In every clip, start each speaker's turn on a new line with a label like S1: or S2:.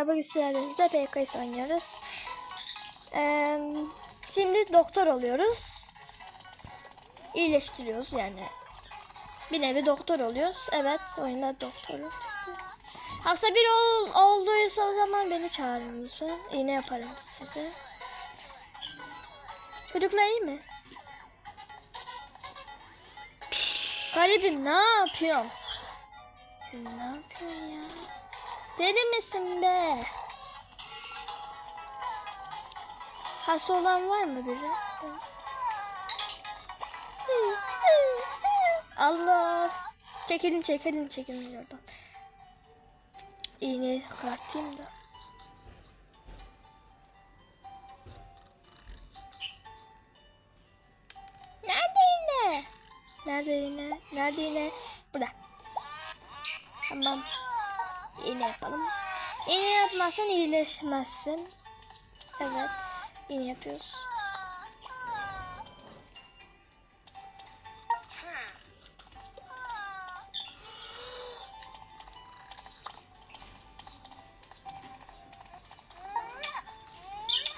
S1: arkadaşlar bugün sizlerle birlikte PKS oynuyoruz. Ee, şimdi doktor oluyoruz. İyileştiriyoruz yani. Bir nevi doktor oluyoruz. Evet oyunda doktoru. Hasta bir ol, olduysa o zaman beni çağırın lütfen. İğne yaparım size. Çocuklar iyi mi? Garibim ne yapıyorsun? Ne yapıyorsun ya? Deli misin be? Hasta olan var mı biri? Allah. Çekelim çekelim çekelim oradan. İğneyi kırartayım da. Nerede iğne? Nerede iğne? Nerede iğne? Burada. Tamam. İğne yapalım. İğne yapmazsan iyileşmezsin. Evet. İğne yapıyoruz.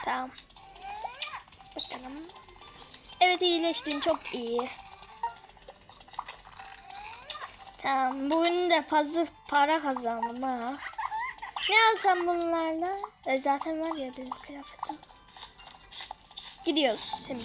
S1: Tamam. Bakalım. Evet iyileştin çok iyi. Tamam bugün de fazla para kazandım ha. Ne alsam bunlarla? E, zaten var ya benim kıyafetim. Gidiyoruz şimdi.